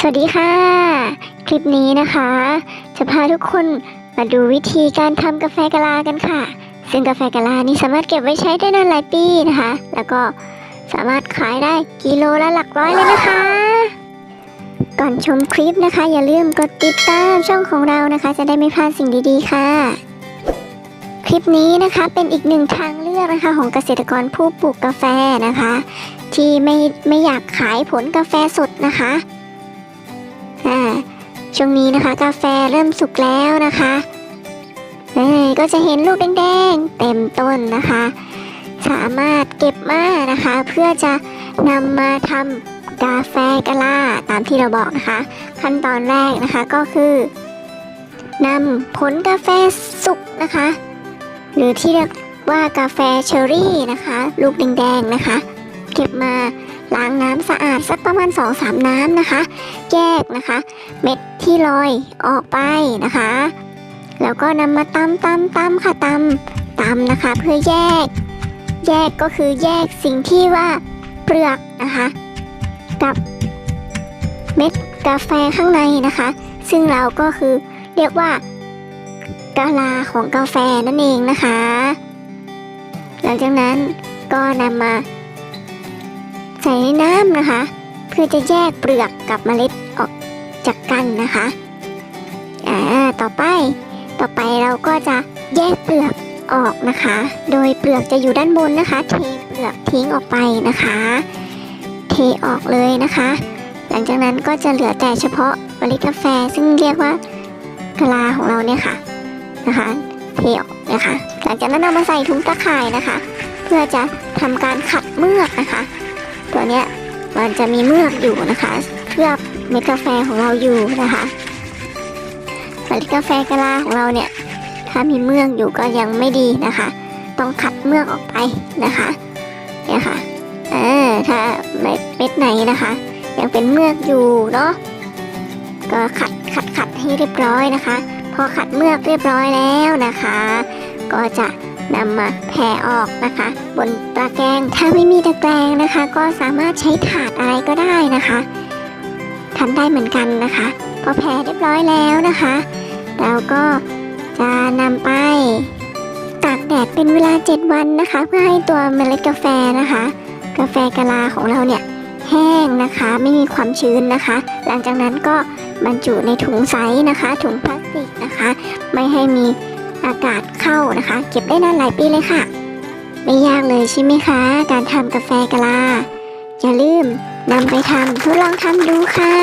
สวัสดีค่ะ คลิปนี้นะคะ จะพาทุกคนมาดูวิธีการทำกาแฟกะลากันค่ะ ซึ่งกาแฟกะลานี่สามารถเก็บไว้ใช้ได้นานหลายปีนะคะ แล้วก็สามารถขายได้กิโลละหลักร้อยเลยนะคะ ก่อนชมคลิปนะคะ อย่าลืมกดติดตามช่องของเรานะคะ จะได้ไม่พลาดสิ่งดีๆ ค่ะ คลิปนี้นะคะเป็นอีกหนึ่งทางเลือกนะคะของเกษตรกรผู้ปลูกกาแฟนะคะ ที่ไม่ไม่อยากขายผลกาแฟสดนะคะ ช่วงนี้นะคะ กาแฟเริ่มสุกแล้วนะคะเอ้ยก็จะเห็นลูกแดงๆเต็มต้นนะคะ สามารถเก็บมานะคะ เพื่อจะนำมาทำกาแฟกะลาตามที่เราบอกนะคะ ขั้นตอนแรกนะคะก็คือนำผลกาแฟสุกนะคะ หรือที่เรียกว่ากาแฟเชอร์รี่นะคะ ลูกแดงๆนะคะ เก็บมาล้างน้ำสะอาดสักประมาณ 2-3 น้ำนะคะ แยกนะคะ เม็ดที่ลอยออกไปนะคะ แล้วก็นำมาตำตำตำค่ะตำตำนะคะ เพื่อแยก แยกก็คือแยกสิ่งที่ว่าเปลือกนะคะ กับเม็ดกาแฟข้างในนะคะ ซึ่งเราก็คือเรียกว่ากาลาของกาแฟนั่นเองนะคะ หลังจากนั้นก็นำมา ใส่ในน้ำนะคะ เพื่อจะแยกเปลือกกับเมล็ดออกจากกันนะคะอ่าต่อไป ต่อไปเราก็จะแยกเปลือกออกนะคะ โดยเปลือกจะอยู่ด้านบนนะคะ เทเปลือกทิ้งออกไปนะคะ เทออกเลยนะคะ หลังจากนั้นก็จะเหลือแต่เฉพาะเมล็ดกาแฟซึ่งเรียกว่ากลาของเราเนี่ยค่ะนะคะ เทออกนะคะ หลังจากนั้นเอามาใส่ถุงตะข่ายนะคะ เพื่อจะทำการขัดเมือกนะคะ ตัวเนี้ยมันจะมีเมือกอยู่นะคะเคลือบเม็ดกาแฟของเราอยู่นะคะเมล็ดกาแฟกะลาของเราเนี่ยถ้ามีเมือกอยู่ก็ยังไม่ดีนะคะ ต้องขัดเมือกออกไปนะคะเนี่ยค่ะเออถ้าเม็ดเม็ดไหนนะคะ ยังเป็นเมือกอยู่เนาะก็ขัดขัดขัดให้เรียบร้อยนะคะ พอขัดเมือกเรียบร้อยแล้วนะคะ ก็จะ นำมาแผ่ออกนะคะ บนตะแกรงถ้าไม่มีตะแกรงนะคะ ก็สามารถใช้ถาดอะไรก็ได้นะคะทำได้เหมือนกันนะคะ พอแผ่เรียบร้อยแล้วนะคะเราก็จะนำไปตากแดดเป็นเวลา 7 วันนะคะ เพื่อให้ตัวเมล็ดกาแฟนะคะ กาแฟกะลาของเราเนี่ยแห้งนะคะไม่มีความชื้นนะคะ หลังจากนั้นก็บรรจุในถุงใสนะคะ ถุงพลาสติกนะคะ ไม่ให้มี อากาศเข้านะคะ เก็บได้นานหลายปีเลยค่ะ ไม่ยากเลยใช่ไหมคะ การทำกาแฟกะลา อย่าลืมนำไปทำทดลองทำดูค่ะ